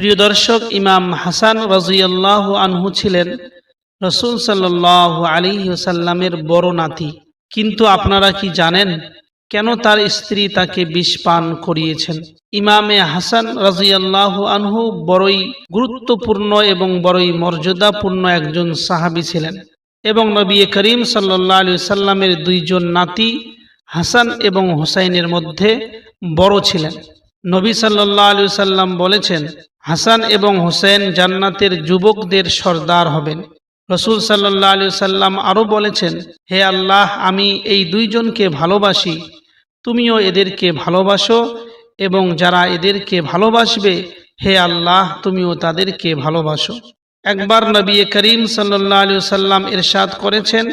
প্রিয় দর্শক, ইমাম হাসান রাজিয়াল্লাহ আনহু ছিলেন রসুল সাল্লাহ আলী সাল্লামের বড় নাতি। কিন্তু আপনারা কি জানেন কেন তার স্ত্রী তাকে বিষ পান করিয়েছেন? ইমামে হাসান রাজিয়াল্লাহ আনহু বড়ই গুরুত্বপূর্ণ এবং বড়ই মর্যাদাপূর্ণ একজন সাহাবী ছিলেন এবং নবী করিম সাল্লাহ আলী সাল্লামের দুইজন নাতি হাসান এবং হুসাইনের মধ্যে বড় ছিলেন। নবী সাল্লাহ আলী সাল্লাম বলেছেন হাসান এবং হুসেন জান্নাতের যুবকদের সর্দার হবেন। রসুল সাল্লাহ আলী সাল্লাম আরও বলেছেন, হে আল্লাহ, আমি এই দুইজনকে ভালোবাসি। তুমিও এদেরকে ভালোবাসো এবং যারা এদেরকে ভালোবাসবে, হে আল্লাহ, তুমিও তাদেরকে ভালোবাসো। একবার নবী করিম সাল্লাহ আলী সাল্লাম ইরশাদ করেছেন,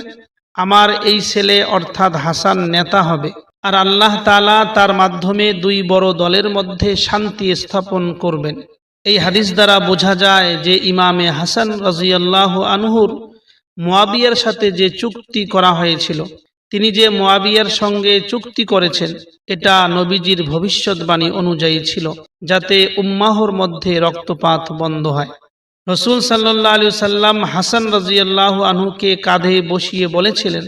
আমার এই ছেলে অর্থাৎ হাসান নেতা হবে। আর আল্লাহ তালা তার মাধ্যমে দুই বড় দলের মধ্যে শান্তি স্থাপন করবেন। এই হাদিস দ্বারা বোঝা যায় যে ইমামে হাসান রাজিয়াল্লাহ আনহুর মোয়াবিয়ার সাথে যে চুক্তি করা হয়েছিল, তিনি যে মোয়াবিয়ার সঙ্গে চুক্তি করেছেন, এটা নবীজির ভবিষ্যৎবাণী অনুযায়ী ছিল, যাতে উম্মাহর মধ্যে রক্তপাত বন্ধ হয়। রসুল সাল্লাহ আলী সাল্লাম হাসান রাজিয়াল্লাহ আনহুকে কাঁধে বসিয়ে বলেছিলেন,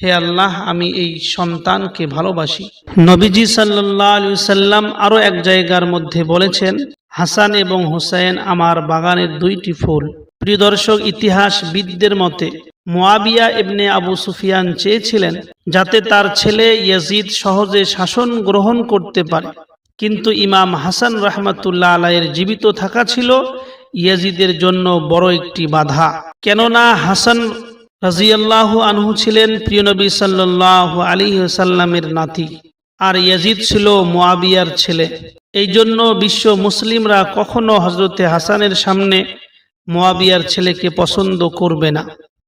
হে আল্লাহ, আমি এই সন্তানকে ভালোবাসি। নবীজি সাল্লাহ আলী সাল্লাম আরও এক জায়গার মধ্যে বলেছেন হাসান এবং হুসাইন আমার বাগানের দুইটি ফুল। প্রিয় দর্শক, ইতিহাসবিদদের মতে, মোয়াবিয়া ইবনে আবু সুফিয়ান চেয়েছিলেন যাতে তার ছেলে ইয়াজিদ সহজে শাসন গ্রহণ করতে পারে। কিন্তু ইমাম হাসান রহমাতুল্লাহ আলাইয়ের জীবিত থাকা ছিল ইয়াজিদের জন্য বড় একটি বাধা। কেননা হাসান রাজিয়াল্লাহু আনহু ছিলেন প্রিয়নবী সাল্লাহ আলী সাল্লামের নাতি, আর ইয়াজিদ ছিল মোয়াবিয়ার ছেলে। এই জন্য বিশ্ব মুসলিমরা কখনো হজরতে হাসানের সামনে মোয়াবিয়ার ছেলেকে পছন্দ করবে না।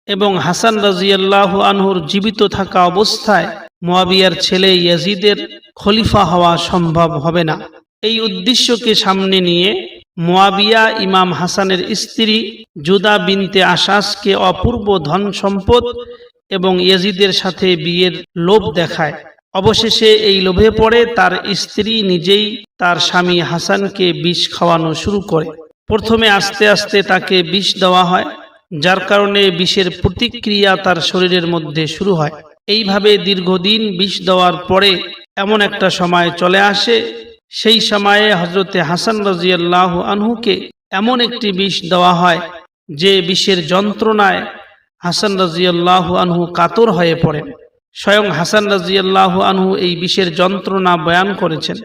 এবং হাসান রাজিয়াল্লাহু আনহুর জীবিত থাকা অবস্থায় মোয়াবিয়ার ছেলে ইয়াজিদের খলিফা হওয়া সম্ভব হবে না। এই উদ্দেশ্যকে সামনে নিয়ে মোয়াবিয়া ইমাম হাসানের স্ত্রী জুদা বিনতে আশাসকে অপূর্ব ধন সম্পদ এবং ইয়াজিদের সাথে বিয়ের লোভ দেখায়। অবশেষে এই লোভে পড়ে তার স্ত্রী নিজেই তার স্বামী হাসানকে বিষ খাওয়ানো শুরু করে। প্রথমে আস্তে আস্তে তাকে বিষ দেওয়া হয়, যার কারণে বিষের প্রতিক্রিয়া তার শরীরের মধ্যে শুরু হয়। এইভাবে দীর্ঘদিন বিষ দেওয়ার পরে এমন একটা সময় চলে আসে, সেই সময়ে হজরতে হাসান রাজিয়াল্লাহ আনহুকে এমন একটি বিষ দেওয়া হয়, যে বিষের যন্ত্রণায় হাসান রাজিয়াল্লাহ আনহু কাতর হয়ে পড়েন। স্বয়ং হাসান রাজিয়াল্লাহ আনহু এই বিষের যন্ত্রণা বয়ান করেছেন।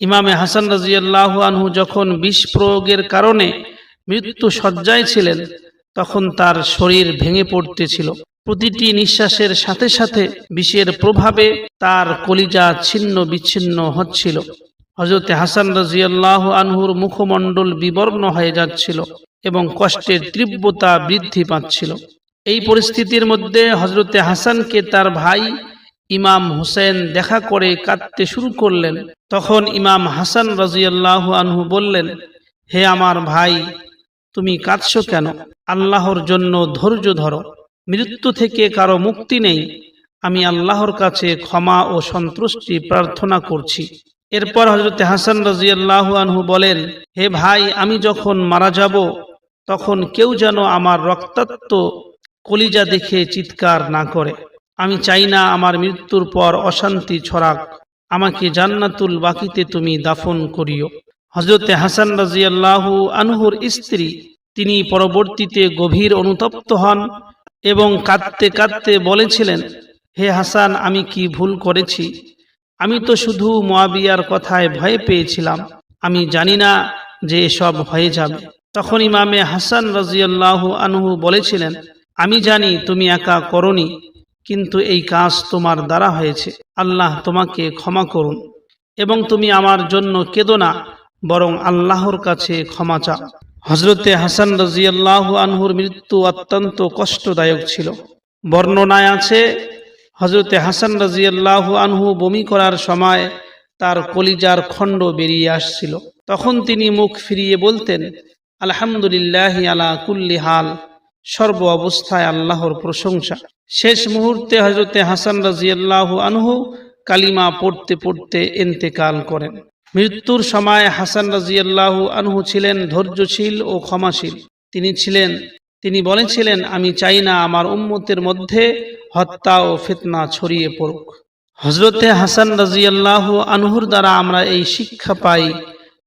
ইমামে হাসান রাজিয়াল্লাহ আনহু যখন বিষ প্রয়োগের কারণে মৃত্যু সজ্জায় ছিলেন, তখন তার শরীর ভেঙে পড়তেছিল। প্রতিটি নিঃশ্বাসের সাথে সাথে বিষের প্রভাবে তার কলিজা ছিন্ন বিচ্ছিন্ন হচ্ছিল। হজরতে হাসান রাজিয়াল্লাহ আনহুর মুখমণ্ডল বিবর্ণ হয়ে যাচ্ছিল এবং কষ্টের তীব্রতা বৃদ্ধি পাচ্ছিল। এই পরিস্থিতির মধ্যে হজরতে হাসানকে তার ভাই ইমাম হুসেন দেখা করে কাঁদতে শুরু করলেন। তখন ইমাম হাসান রাজিয়াল্লাহ আনহু বললেন, হে আমার ভাই, তুমি কাঁদছ কেন? আল্লাহর জন্য ধৈর্য ধরো। মৃত্যু থেকে কারও মুক্তি নেই। আমি আল্লাহর কাছে ক্ষমা ও সন্তুষ্টি প্রার্থনা করছি। এরপর হজরত হাসান রাজিয়াল্লাহু আনহু বলেন, হে ভাই, আমি যখন মারা যাব, তখন কেউ যেন আমার রক্তাক্ত কলিজা দেখে চিৎকার না করে। আমি চাই না আমার মৃত্যুর পর অশান্তি ছড়াক। আমাকে জান্নাতুল বাকিতে তুমি দাফন করিও। হজরতে হাসান রাজিয়াল্লাহু আনহুর স্ত্রী, তিনি পরবর্তীতে গভীর অনুতপ্ত হন এবং কাঁদতে কাঁদতে বলেছিলেন, হে হাসান, আমি কি ভুল করেছি? আমি তো শুধু মোয়াবিয়ার কথায় ভয় পেয়েছিলাম। আমি জানি না যে সব হয়ে যাবে। তখন ইমামে হাসান রাজিয়াল্লাহ আনহু বলেছিলেন আমি জানি তুমি একা করনি, কিন্তু এই কাজ তোমার দ্বারা হয়েছে। আল্লাহ তোমাকে ক্ষমা করুন এবং তুমি আমার জন্য কেঁদো না, বরং আল্লাহর কাছে ক্ষমা চাও। হজরতে হাসান রাজিয়াল্লাহ আনহুর মৃত্যু অত্যন্ত কষ্টদায়ক ছিল। বর্ণনায় আছে হজরতে হাসান রাজিয়াল্লাহ আনহু বমি করার সময় তার কলিজার খণ্ড বেরিয়ে আসছিল। তখন তিনি মুখ ফিরিয়ে বলতেন, আলহামদুলিল্লাহ আলা কুল্লি হাল। সর্ব অবস্থায় আল্লাহর প্রশংসা। শেষ মুহূর্তে হজরতে হাসান রাজিয়াল্লাহ আনহু কালিমা পড়তে পড়তে এন্তেকাল করেন। মৃত্যুর সময় হাসান রাজিয়াল্লাহু আনহু ছিলেন ধৈর্যশীল ও ক্ষমাশীল। তিনি ছিলেন, তিনি বলেছিলেন, আমি চাই না আমার উম্মতের মধ্যে হত্যা ও ফিতনা ছড়িয়ে পড়ুক। হজরতে হাসান রাজিয়াল্লাহু আনহুর দ্বারা আমরা এই শিক্ষা পাই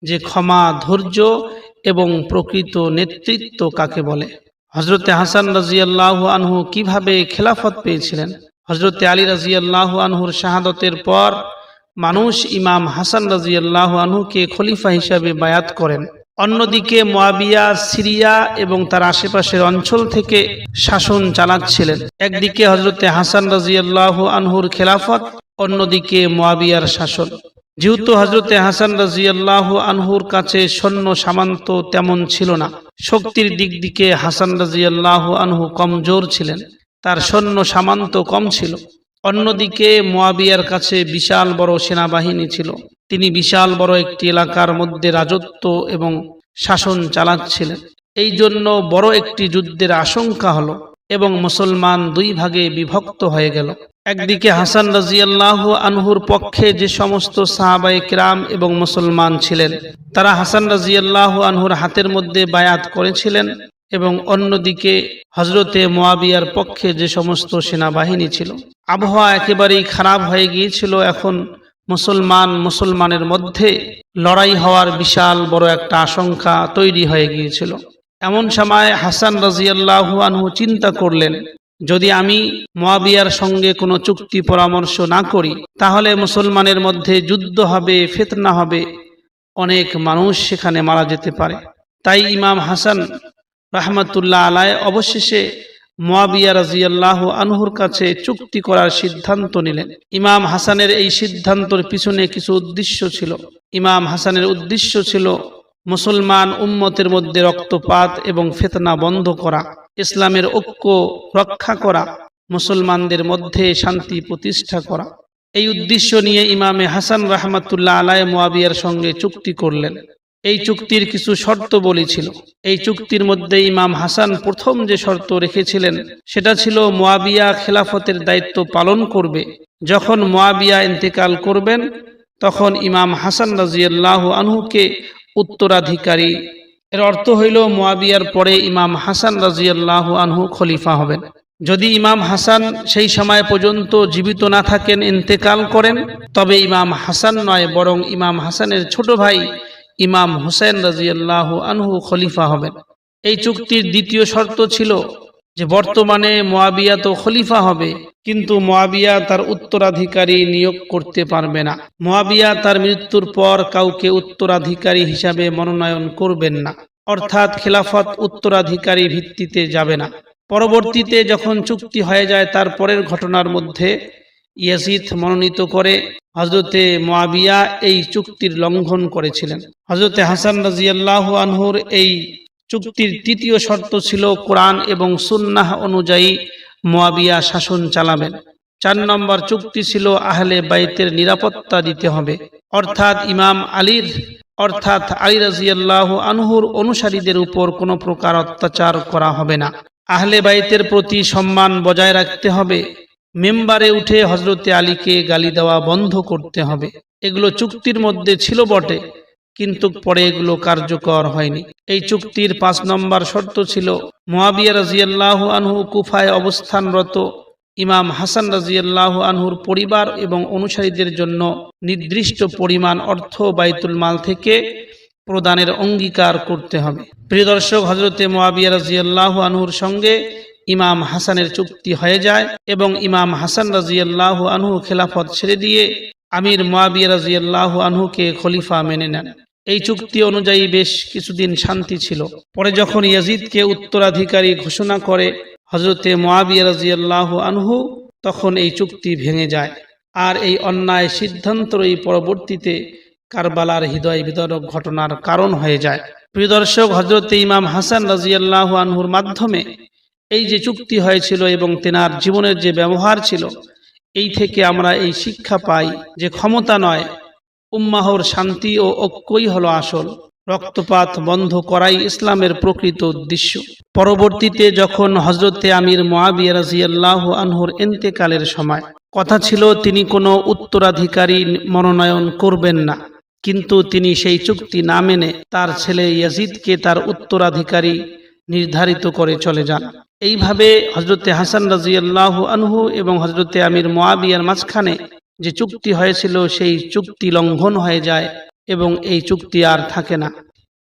যে ক্ষমা ধৈর্য এবং প্রকৃত নেতৃত্ব কাকে বলে। হজরতে হাসান রাজিয়াল্লাহু আনহু কীভাবে খেলাফত পেয়েছিলেন? হজরতে আলী রাজিয়াল্লাহু আনহুর শাহাদতের পর মানুষ ইমাম হাসান রাজিয়াল্লাহু আনহুকে খলিফা হিসাবে বায়াত করেন। অন্যদিকে মোয়াবিয়া, সিরিয়া এবং তার আশেপাশের অঞ্চল থেকে শাসন চালাচ্ছিলেন। একদিকে হজরতে হাসান রাজিয়াল্লাহু আনহুর খেলাফত, অন্যদিকে মোয়াবিয়ার শাসন। যেহেতু হজরতে হাসান রাজিয়াল্লাহু আনহুর কাছে সৈন্য সামান্ত তেমন ছিল না, শক্তির দিক দিকে হাসান রাজিয়াল্লাহু আনহু কমজোর ছিলেন, তার সৈন্য সামান্ত কম ছিল। অন্যদিকে মোয়াবিয়ার কাছে বিশাল বড় সেনাবাহিনী ছিল। তিনি বিশাল বড় একটি এলাকার মধ্যে রাজত্ব এবং শাসন চালাচ্ছিলেন। এই জন্য বড় একটি যুদ্ধের আশঙ্কা হলো এবং মুসলমান দুই ভাগে বিভক্ত হয়ে গেল। একদিকে হাসান রাজিয়াল্লাহ আনহুর পক্ষে যে সমস্ত সাহাবাই কিরাম এবং মুসলমান ছিলেন, তারা হাসান রাজিয়াল্লাহ আনহুর হাতের মধ্যে বায়াত করেছিলেন এবং অন্যদিকে হজরতে মোয়াবিয়ার পক্ষে যে সমস্ত সেনাবাহিনী ছিল, আবহাওয়া একেবারেই খারাপ হয়ে গিয়েছিল। এখন মুসলমান মুসলমানের মধ্যে লড়াই হওয়ার বিশাল বড় একটা আশঙ্কা তৈরি হয়ে গিয়েছিল। এমন সময় হাসান রাজিয়াল্লাহু আনহু চিন্তা করলেন যদি আমি মোয়াবিয়ার সঙ্গে কোনো চুক্তি পরামর্শ না করি, তাহলে মুসলমানের মধ্যে যুদ্ধ হবে, ফেতনা হবে, অনেক মানুষ সেখানে মারা যেতে পারে। তাই ইমাম হাসান রাহমাতুল্লাহ আলায় অবশেষে মোয়াবিয়া রাজিয়াল্লাহ আনহুর কাছে চুক্তি করার সিদ্ধান্ত নিলেন। ইমাম হাসানের এই সিদ্ধান্তর পিছনে কিছু উদ্দেশ্য ছিল। ইমাম হাসানের উদ্দেশ্য ছিল মুসলমান উম্মতের মধ্যে রক্তপাত এবং ফেতনা বন্ধ করা। ইসলামের ঐক্য রক্ষা করা, মুসলমানদের মধ্যে শান্তি প্রতিষ্ঠা করা। এই উদ্দেশ্য নিয়ে ইমামে হাসান রাহমাতুল্লাহ আলায় মোয়াবিয়ার সঙ্গে চুক্তি করলেন। এই চুক্তির কিছু শর্ত বলেছিল। এই চুক্তির মধ্যে ইমাম হাসান প্রথম যে শর্ত রেখেছিলেন, সেটা ছিল মোয়াবিয়া খেলাফতের দায়িত্ব পালন করবে। যখন মোয়াবিয়া ইন্তেকাল করবেন, তখন ইমাম হাসান রাজিয়াল্লাহ আনহুকে উত্তরাধিকারী এর অর্থ হইল মোয়াবিয়ার পরে ইমাম হাসান রাজিয়াল্লাহ আনহু খলিফা হবেন। যদি ইমাম হাসান সেই সময় পর্যন্ত জীবিত না থাকেন, ইন্তেকাল করেন, তবে ইমাম হাসান নয়, বরং ইমাম হাসানের ছোট ভাই ইমাম হুসেন রাজিয়াল্লাহ আনহু খলিফা হবেন। এই চুক্তির দ্বিতীয় শর্ত ছিল যে বর্তমানে মোয়াবিয়া তো খলিফা হবে কিন্তু মোয়াবিয়া তার উত্তরাধিকারী নিয়োগ করতে পারবে না। মোয়াবিয়া তার মৃত্যুর পর কাউকে উত্তরাধিকারী হিসাবে মনোনয়ন করবেন না। অর্থাৎ খেলাফত উত্তরাধিকারী ভিত্তিতে যাবে না। পরবর্তীতে যখন চুক্তি হয়ে যায়, তার পরের ঘটনার মধ্যে ইয়াজিদ মনোনীত করে হজরতে মোয়াবিয়া এই চুক্তির লঙ্ঘন করেছিলেন। হজরতে হাসান রাজিয়াল্লাহ আনহুর এই চুক্তির তৃতীয় শর্ত ছিল কোরআন এবং সুন্নাহ অনুযায়ী মোয়াবিয়া শাসন চালাবেন। চার নম্বর চুক্তি ছিল আহলে বাইতের নিরাপত্তা দিতে হবে। অর্থাৎ ইমাম আলীর, অর্থাৎ আলী রাজিয়াল্লাহ আনহুর অনুসারীদের উপর কোনো প্রকার অত্যাচার করা হবে না। আহলে বাইতের প্রতি সম্মান বজায় রাখতে হবে। মেম্বারে উঠে হজরতে আলীকে গালি দেওয়া বন্ধ করতে হবে। এগুলো চুক্তির মধ্যে ছিল বটে। কিন্তু পরে এগুলো কার্যকর হয়নি। এই চুক্তির পাঁচ নম্বর শর্ত ছিল, মোয়াবিয়া রাজিয়াল্লাহ আনহু কুফায় অবস্থানরত ইমাম হাসান রাজিয়াল্লাহ আনহুর পরিবার এবং অনুসারীদের জন্য নির্দিষ্ট পরিমাণ অর্থ বাইতুল মাল থেকে প্রদানের অঙ্গীকার করতে হবে। প্রিয় দর্শক হজরতে মোয়াবিয়া রাজিয়াল্লাহ আনহুর সঙ্গে ইমাম হাসানের চুক্তি হয়ে যায় এবং ইমাম হাসান রাজিয়াল্লাহ আনহু খেলাফত ছেড়ে দিয়ে আমির মোয়াবিয়া রাজিয়াল্লাহ আনহুকে খলিফা মেনে নেন। এই চুক্তি অনুযায়ী বেশ কিছুদিন শান্তি ছিল। পরে যখন ইয়াজিদকে উত্তরাধিকারী ঘোষণা করে হজরতে মোয়াবিয়া রাজিয়াল্লাহ আনহু, তখন এই চুক্তি ভেঙে যায়। আর এই অন্যায় সিদ্ধান্তই পরবর্তীতে কারবালার হৃদয় বিতরক ঘটনার কারণ হয়ে যায়। প্রিয় দর্শক হজরতে ইমাম হাসান রাজিয়াল্লাহ আনহুর মাধ্যমে এই যে চুক্তি হয়েছিল এবং তেনার জীবনের যে ব্যবহার ছিল, এই থেকে আমরা এই শিক্ষা পাই যে ক্ষমতা নয় উম্মাহর শান্তি ও ঐক্যই হলো আসল। রক্তপাত বন্ধ করাই ইসলামের প্রকৃত উদ্দেশ্য। পরবর্তীতে যখন হজরতে আমির মোয়াবিয়া রাজিয়াল্লাহ আনহুর এন্তেকালের সময়, কথা ছিল তিনি কোনো উত্তরাধিকারী মনোনয়ন করবেন না। কিন্তু তিনি সেই চুক্তি না মেনে তার ছেলে ইয়াজিদকে তার উত্তরাধিকারী নির্ধারিত করে চলে যান। এইভাবে হজরতে হাসান রাজিয়াল্লাহ আনহু এবং হজরতে আমির মোয়াবিয়ার মাঝখানে যে চুক্তি হয়েছিল সেই চুক্তি লঙ্ঘন হয়ে যায় এবং এই চুক্তি আর থাকে না।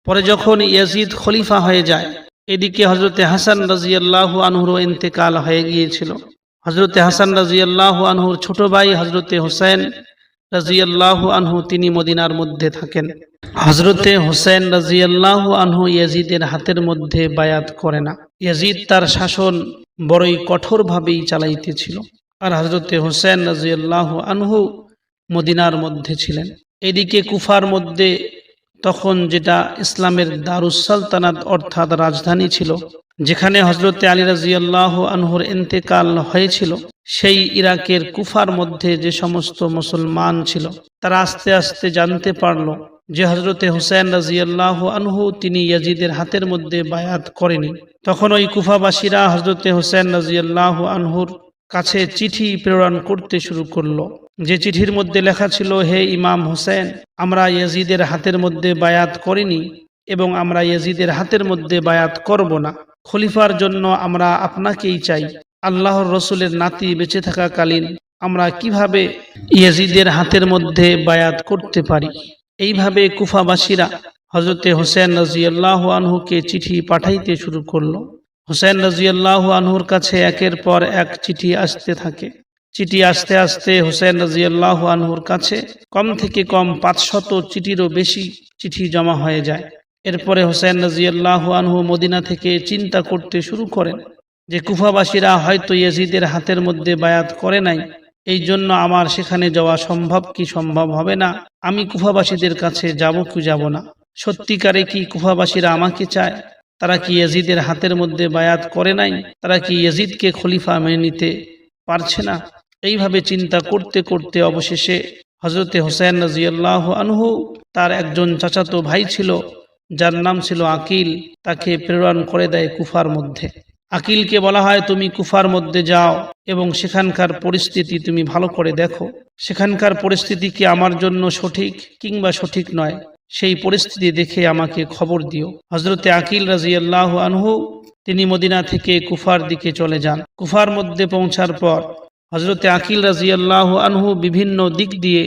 পরে যখন ইয়াজিদ খলিফা হয়ে যায়, এদিকে হজরতে হাসান রাজিয়াল্লাহু আনহুর ইন্তেকাল হয়ে গিয়েছিল। হজরতে হাসান রাজিয়াল্লাহু আনহুর ছোট ভাই হজরতে হোসেন রাজিয়াল্লাহু আনহু, তিনি মদিনার মধ্যে থাকেন। হজরতে হোসেন রাজিয়াল্লাহু আনহু ইয়াজিদের হাতের মধ্যে বায়াত করে না। ইয়াজিদ তার শাসন বড়ই কঠোরভাবেই চালাইতেছিল। আর হজরতে হোসেন রাজিয়াল্লাহু আনহু মদিনার মধ্যে ছিলেন। এদিকে কুফার মধ্যে তখন যেটা ইসলামের দারুসালতানাত অর্থাৎ রাজধানী ছিল, যেখানে হজরতে আলী রাজিয়াল্লাহ আনহুর ইন্তেকাল হয়েছিল, সেই ইরাকের কুফার মধ্যে যে সমস্ত মুসলমান ছিল, তারা আস্তে আস্তে জানতে পারল যে হজরতে হুসেন রাজিয়াল্লাহ আনহু তিনি ইয়াজিদের হাতের মধ্যে বায়াত করেনি। তখন ওই কুফাবাসীরা হজরতে হুসেন রাজিয়াল্লাহ আনহুর কাছে চিঠি প্রেরণ করতে শুরু করল। যে চিঠির মধ্যে লেখা ছিল, হে ইমাম হোসেন, আমরা ইয়াজিদের হাতের মধ্যে বায়াত করিনি এবং আমরা ইয়াজিদের হাতের মধ্যে বায়াত করব না। খলিফার জন্য আমরা আপনাকেই চাই। আল্লাহর রসুলের নাতি বেঁচে থাকাকালীন আমরা কীভাবে ইয়াজিদের হাতের মধ্যে বায়াত করতে পারি? এইভাবে কুফাবাসীরা হজরতে হোসেন রাজিয়াল্লাহ আনহুকে চিঠি পাঠাইতে শুরু করল। হোসেন রাজিয়াল্লাহ আনহুর কাছে একের পর এক চিঠি আসতে থাকে। চিঠি আসতে আসতে হোসেন রাজিয়াল্লাহ আনহুর কাছে কম থেকে কম পাঁচশত চিঠিরও বেশি চিঠি জমা হয়ে যায়। এরপরে হোসেন রাজিয়াল্লাহ আনহু মদিনা থেকে চিন্তা করতে শুরু করেন যে, কুফাবাসীরা হয়তো ইয়াজিদের হাতের মধ্যে বায়াত করে নাই। এই জন্য আমার সেখানে যাওয়া সম্ভব কি সম্ভব হবে না? আমি কুফাবাসীদের কাছে যাব কি যাব না? সত্যিকারে কি কুফাবাসীরা আমাকে চায়? তারা কি ইয়াজিদের হাতের মধ্যে বায়াত করে নাই? তারা কি ইয়াজিদকে খলিফা মেনে নিতে পারছে না? এইভাবে চিন্তা করতে করতে অবশেষে হজরতে হোসেন রাজিয়াল্লাহ আনহু তার একজন চাচাতো ভাই ছিল, যার নাম ছিল আকিল। তাকে প্রেরণ করে দেয় কুফার মধ্যে। আকিলকে বলা হয়, তুমি কুফার মধ্যে যাও এবং সেখানকার পরিস্থিতি তুমি ভালো করে দেখো। সেখানকার পরিস্থিতি কি আমার জন্য সঠিক কিংবা সঠিক নয়? সেই পরিস্থিতি দেখে আমাকে খবর দিও। হজরতে আকিল রাজিয়াল্লাহ আনহু, তিনি মদিনা থেকে কুফার দিকে চলে যান। কুফার মধ্যে পৌঁছার পর হজরতে আকিল রাজিয়াল্লাহ আনহু বিভিন্ন দিক দিয়ে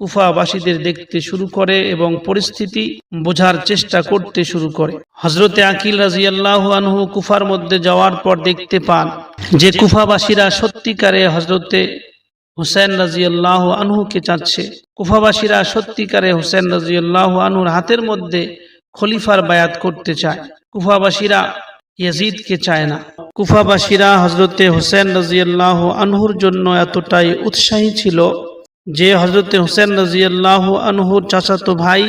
কুফাবাসীদের দেখতে শুরু করে এবং পরিস্থিতি বোঝার চেষ্টা করতে শুরু করে। হজরতে আকিল রাজিয়াল্লাহ আনহু কুফার মধ্যে যাওয়ার পর দেখতে পান যে কুফাবাসীরা সত্যিকারে হজরতে হুসেন রাজিয়াল্লাহ আনহুকে চাচ্ছে। কুফাবাসীরা সত্যিকারে হুসেন রাজিয়াল্লাহ আনহুর হাতের মধ্যে খলিফার বায়াত করতে চায়। কুফাবাসীরা ইয়াজিদকে চায় না। কুফাবাসীরা হজরতে হোসেন রাজিয়াল্লাহ আনহুর জন্য এতটাই উৎসাহী ছিল যে হজরতে হোসেন রাজিয়াল্লাহ আনহুর চাচাতো ভাই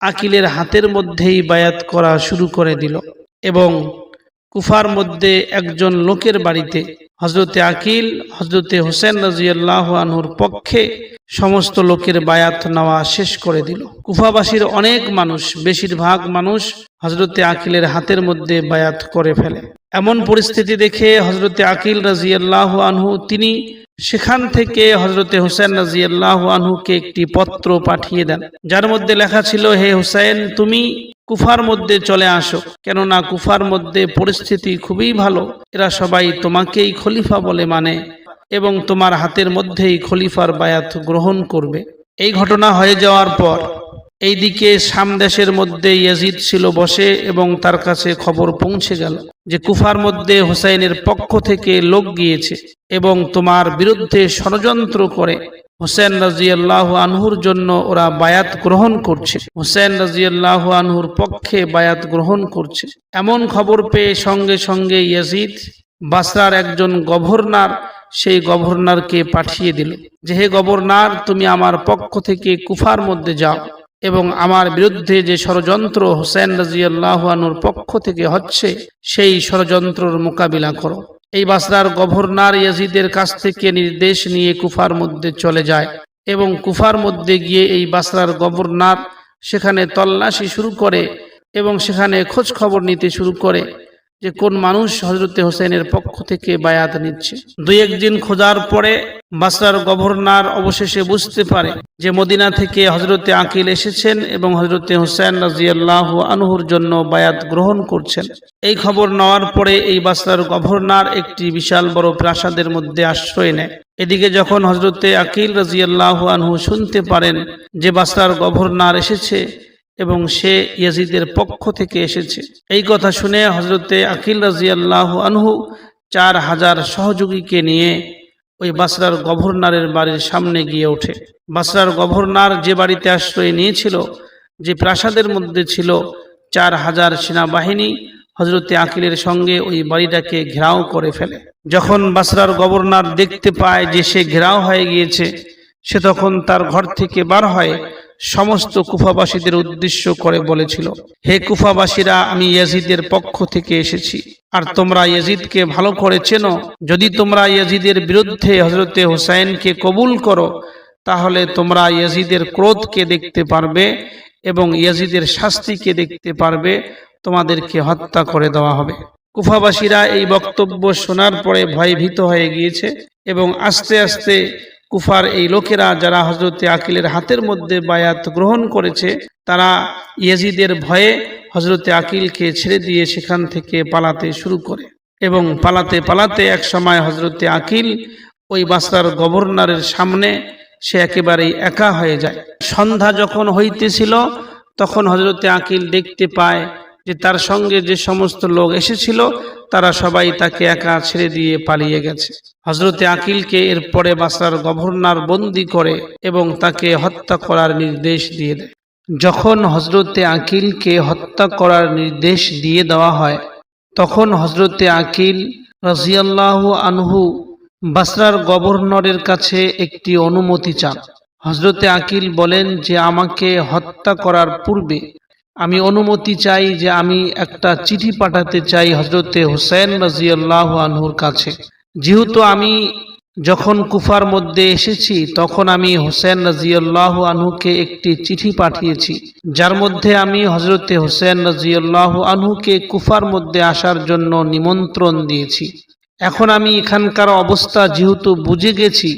আকিলের হাতের মধ্যেই বায়াত করা শুরু করে দিল এবং কুফার মধ্যে একজন লোকের বাড়িতে হজরতে আকিল হজরতে হোসেন রাজিয়াল্লাহ আনহুর পক্ষে সমস্ত লোকের বায়াত নেওয়া শেষ করে দিল। কুফাবাসীর অনেক মানুষ, বেশিরভাগ মানুষ হজরতে আকিলের হাতের মধ্যে বায়াত করে ফেলে। এমন পরিস্থিতি দেখে হজরতে আকিল রাজিয়াল্লাহ আনহু, তিনি সেখান থেকে হজরতে হুসেন রাজিয়াল্লাহ আনহুকে একটি পত্র পাঠিয়ে দেন। যার মধ্যে লেখা ছিল, হে হুসেন তুমি কুফার মধ্যে চলে আসো। কেননা কুফার মধ্যে পরিস্থিতি খুবই ভালো। এরা সবাই তোমাকেই খলিফা বলে মানে এবং তোমার হাতের মধ্যেই খলিফার বায়াত গ্রহণ করবে। এই ঘটনা হয়ে যাওয়ার পর এইদিকে সামদেশের মধ্যে ইয়াজিদ ছিল বসে এবং তার কাছে খবর পৌঁছে গেল যে কুফার মধ্যে হুসাইনের পক্ষ থেকে লোক গিয়েছে এবং তোমার বিরুদ্ধে ষড়যন্ত্র করে। হোসেন রাজিয়াল্লাহ আনহুর জন্য ওরা বায়াত গ্রহণ করছে। হোসেন রাজিয়াল্লাহ আনহুর পক্ষে বায়াত গ্রহণ করছে। এমন খবর পেয়ে সঙ্গে সঙ্গে ইয়াজিদ, বাসরার একজন গভর্নর, সেই গভর্নরকে পাঠিয়ে দিল। যে, হে গভর্নর, তুমি আমার পক্ষ থেকে কুফার মধ্যে যাও। এবং আমার বিরুদ্ধে যে ষড়যন্ত্র হোসেন রাজিয়াল্লাহানুর পক্ষ থেকে হচ্ছে, সেই ষড়যন্ত্রর মোকাবিলা করো। এই বাসরার গভর্নর ইয়াজিদের কাছ থেকে নির্দেশ নিয়ে কুফার মধ্যে চলে যায় এবং কুফার মধ্যে গিয়ে এই বাসরার গভর্নর সেখানে তল্লাশি শুরু করে এবং সেখানে খোঁজ খবর নিতে শুরু করে। যে কোন মানুষ হজরতে হোসেনের পক্ষ থেকে বায়াত নিচ্ছে। দুই একদিন খোঁজার পরে বাসরার গভর্নর অবশেষে বুঝতে পারে যে মদিনা থেকে হজরতে আকিল এসেছেন এবং হজরতে হোসেন রাজিয়াল্লাহ আনহুর জন্য বায়াত গ্রহণ করছেন। এই খবর নেওয়ার পরে এই বাসরার গভর্নর একটি বিশাল বড় প্রাসাদের মধ্যে আশ্রয় নেয়। এদিকে যখন হজরতে আকিল রাজিয়াল্লাহ আনহু শুনতে পারেন যে বাসরার গভর্নর এসেছে এবং সে ইয়াজিদের পক্ষ থেকে এসেছে। এই কথা শুনে হজরতে আকিল রাজিয়াল্লাহ আনহু চার হাজার সহযোগীকে নিয়ে ওই বাসরার গভর্নরের বাড়ির সামনে গিয়ে ওঠে। বাসরার গভর্নর যে বাড়িতে আশ্রয় নিয়েছিল, যে প্রাসাদের মধ্যে ছিল চার হাজার সেনাবাহিনী হজরতে আকিলের সঙ্গে ওই বাড়িটাকে ঘেরাও করে ফেলে। যখন বাসরার গভর্নর দেখতে পায় যে সে ঘেরাও হয়ে গিয়েছে, সে তখন তার ঘর থেকে বার হয় সমস্ত কুফাবাসীদের উদ্দেশ্য করে বলেছিল হে কুফাবাসীরা আমি ইয়াজিদের পক্ষ থেকে এসেছি। আর তোমরা ইয়াজিদকে ভালো করে চেনো। যদি তোমরা ইয়াজিদের বিরুদ্ধে হজরতে হুসাইনকে কবুল করো তাহলে তোমরা ইয়াজিদের ক্রোধকে দেখতে পারবে এবং ইয়াজিদের শাস্তিকে দেখতে পারবে। তোমাদেরকে হত্যা করে দেওয়া হবে। কুফাবাসীরা এই বক্তব্য শোনার পরে ভয়ভীত হয়ে গিয়েছে এবং আস্তে আস্তে কুফার এই লোকেরা যারা হজরতে আকিলের হাতের মধ্যে বায়াত গ্রহণ করেছে, তারা ইয়াজিদের ভয়ে হজরতে আকিলকে ছেড়ে দিয়ে সেখান থেকে পালাতে শুরু করে। এবং পালাতে পালাতে এক সময় হজরতে আকিল ওই বাসরার গভর্নরের সামনে সে একেবারেই একা হয়ে যায়। সন্ধ্যা যখন হইতেছিল, তখন হজরতে আকিল দেখতে পায় যে তার সঙ্গে যে সমস্ত লোক এসেছিল, তারা সবাই তাকে একা ছেড়ে দিয়ে পালিয়ে গেছে। হজরতে আকিলকে এরপরে বাসরার গভর্নর বন্দি করে এবং তাকে হত্যা করার নির্দেশ দিয়ে দেয়। যখন হজরতে আকিলকে হত্যা করার নির্দেশ দিয়ে দেওয়া হয়, তখন হজরতে আকিল রাজিয়াল্লাহ আনহু বাসরার গভর্নরের কাছে একটি অনুমতি চান। হজরতে আকিল বলেন যে, আমাকে হত্যা করার পূর্বে আমি অনুমতি চাই যে আমি একটা চিঠি পাঠাতে চাই হজরতে হুসেন রাজিয়াল্লাহ আনহুর কাছে। যেহেতু আমি যখন কুফার মধ্যে এসেছি, তখন আমি হোসেন রাজিয়াল্লাহ আনহুকে একটি চিঠি পাঠিয়েছি, যার মধ্যে আমি হজরতে হোসেন রাজিয়াল্লাহ আনহুকে কুফার মধ্যে আসার জন্য নিমন্ত্রণ দিয়েছি। এখন আমি এখানকার অবস্থা যেহেতু বুঝে গেছি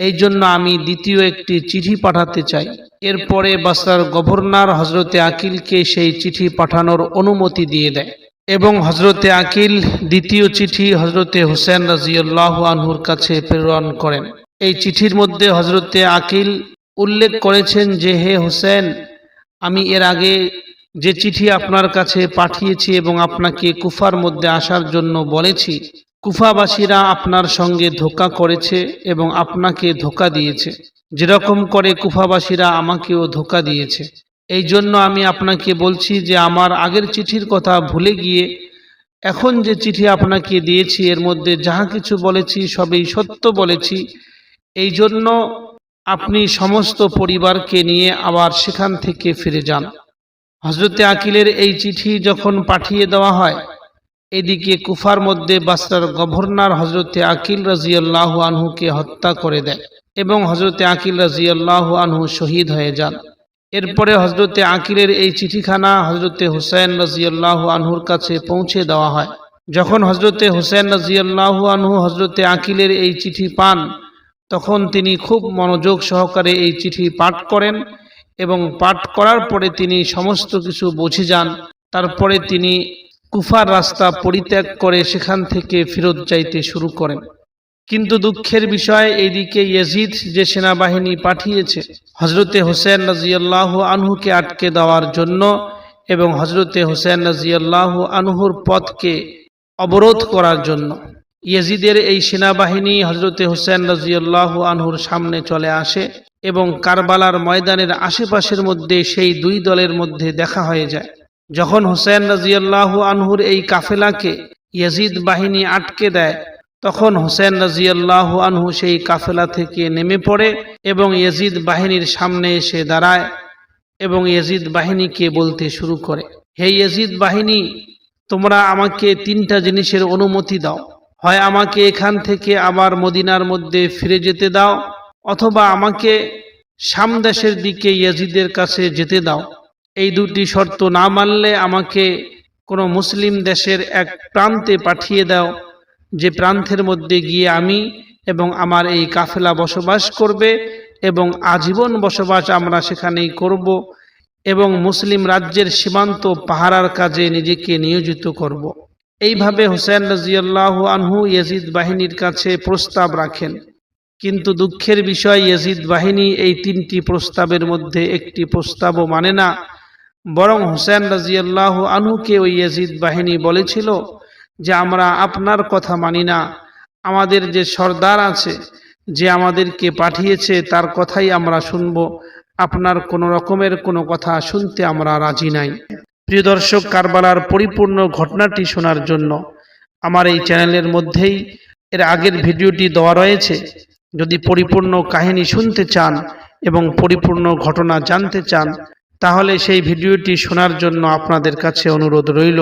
এই জন্য আমি দ্বিতীয় একটি চিঠি পাঠাতে চাই। এরপরে বাসরার গভর্নর হজরতে আকিলকে সেই চিঠি পাঠানোর অনুমতি দিয়ে দেয় এবং হজরতে আকিল দ্বিতীয় চিঠি হজরতে হোসেন রাজিউল্লাহ আনহুর কাছে প্রেরণ করেন। এই চিঠির মধ্যে হজরতে আকিল উল্লেখ করেছেন যে, হে হোসেন, আমি এর আগে যে চিঠি আপনার কাছে পাঠিয়েছি এবং আপনাকে কুফার মধ্যে আসার জন্য বলেছি কুফাবাসীরা আপনার সঙ্গে ধোকা করেছে এবং আপনাকে ধোকা দিয়েছে। যেরকম করে কুফাবাসীরা আমাকেও ধোকা দিয়েছে। এই জন্য আমি আপনাকে বলছি যে আমার আগের চিঠির কথা ভুলে গিয়ে এখন যে চিঠি আপনাকে দিয়েছি, এর মধ্যে যাহা কিছু বলেছি, সবই সত্য বলেছি। এই জন্য আপনি সমস্ত পরিবারকে নিয়ে আবার সেখান থেকে ফিরে যান। হজরতে আকিলের এই চিঠি যখন পাঠিয়ে দেওয়া হয় এদিকে কুফার মধ্যে বাসরার গভর্নর হজরতে আকিল রাজিয়াল্লাহ আনহুকে হত্যা করে দেয় এবং হজরতে আকিল রাজিয়াল্লাহ আনহু শহীদ হয়ে যান। এরপরে হজরতে আকিলের এই চিঠিখানা হজরতে হুসেন রাজিয়াল্লাহ আনহুর কাছে পৌঁছে দেওয়া হয়। যখন হজরতে হুসেন রাজিয়াল্লাহ আনহু হজরতে আকিলের এই চিঠি পান, তখন তিনি খুব মনোযোগ সহকারে এই চিঠি পাঠ করেন এবং পাঠ করার পরে তিনি সমস্ত কিছু বুঝে যান। তারপরে তিনি কুফার রাস্তা পরিত্যাগ করে সেখান থেকে ফেরত যাইতে শুরু করেন। কিন্তু দুঃখের বিষয় এইদিকে ইয়াজিদ যে সেনাবাহিনী পাঠিয়েছে হজরতে হোসেন রাজিয়াল্লাহ আনহুকে আটকে দেওয়ার জন্য এবং হজরতে হোসেন রাজিয়াল্লাহ আনহুর পথকে অবরোধ করার জন্য ইয়াজিদের এই সেনাবাহিনী হজরতে হোসেন রাজিয়াল্লাহ আনহুর সামনে চলে আসে এবং কারবালার ময়দানের আশেপাশের মধ্যে সেই দুই দলের মধ্যে দেখা হয়ে যায়। যখন হোসেন রাজিয়াল্লাহ আনহুর এই কাফেলাকে ইয়াজিদ বাহিনী আটকে দেয়, তখন হোসেন রাজিয়াল্লাহ আনহু সেই কাফেলা থেকে নেমে পড়ে এবং ইয়াজিদ বাহিনীর সামনে এসে দাঁড়ায় এবং ইয়াজিদ বাহিনীকে বলতে শুরু করে, হে ইয়াজিদ বাহিনী, তোমরা আমাকে তিনটা জিনিসের অনুমতি দাও। হয় আমাকে এখান থেকে আবার মদিনার মধ্যে ফিরে যেতে দাও, অথবা আমাকে সামদেশের দিকে ইয়াজিদের কাছে যেতে দাও। এই দুটি শর্ত না মানলে আমাকে কোনো মুসলিম দেশের এক প্রান্তে পাঠিয়ে দাও, যে প্রান্তের মধ্যে গিয়ে আমি এবং আমার এই কাফেলা বসবাস করবে এবং আজীবন বসবাস আমরা সেখানেই করব এবং মুসলিম রাজ্যের সীমান্ত পাহারার কাজে নিজেকে নিয়োজিত করব। এইভাবে হুসেন রাজিয়াল্লাহ আনহু ইয়েজিদ বাহিনীর কাছে প্রস্তাব রাখেন কিন্তু দুঃখের বিষয়, ইয়েজিদ বাহিনী এই তিনটি প্রস্তাবের মধ্যে একটি প্রস্তাবও মানে না বরং হুসেন রাজিয়াল্লাহ আনহুকে ওই ইয়েজিদ বাহিনী বলেছিল যে, আমরা আপনার কথা মানি না। আমাদের যে সর্দার আছে, যে আমাদেরকে পাঠিয়েছে, তার কথাই আমরা শুনব। আপনার কোনো রকমের কোনো কথা শুনতে আমরা রাজি নাই। প্রিয় দর্শক, কারবালার পরিপূর্ণ ঘটনাটি শোনার জন্য আমার এই চ্যানেলের মধ্যেই এর আগের ভিডিওটি দেওয়া রয়েছে। যদি পরিপূর্ণ কাহিনী শুনতে চান এবং পরিপূর্ণ ঘটনা জানতে চান তাহলে সেই ভিডিওটি শোনার জন্য আপনাদের কাছে অনুরোধ রইল।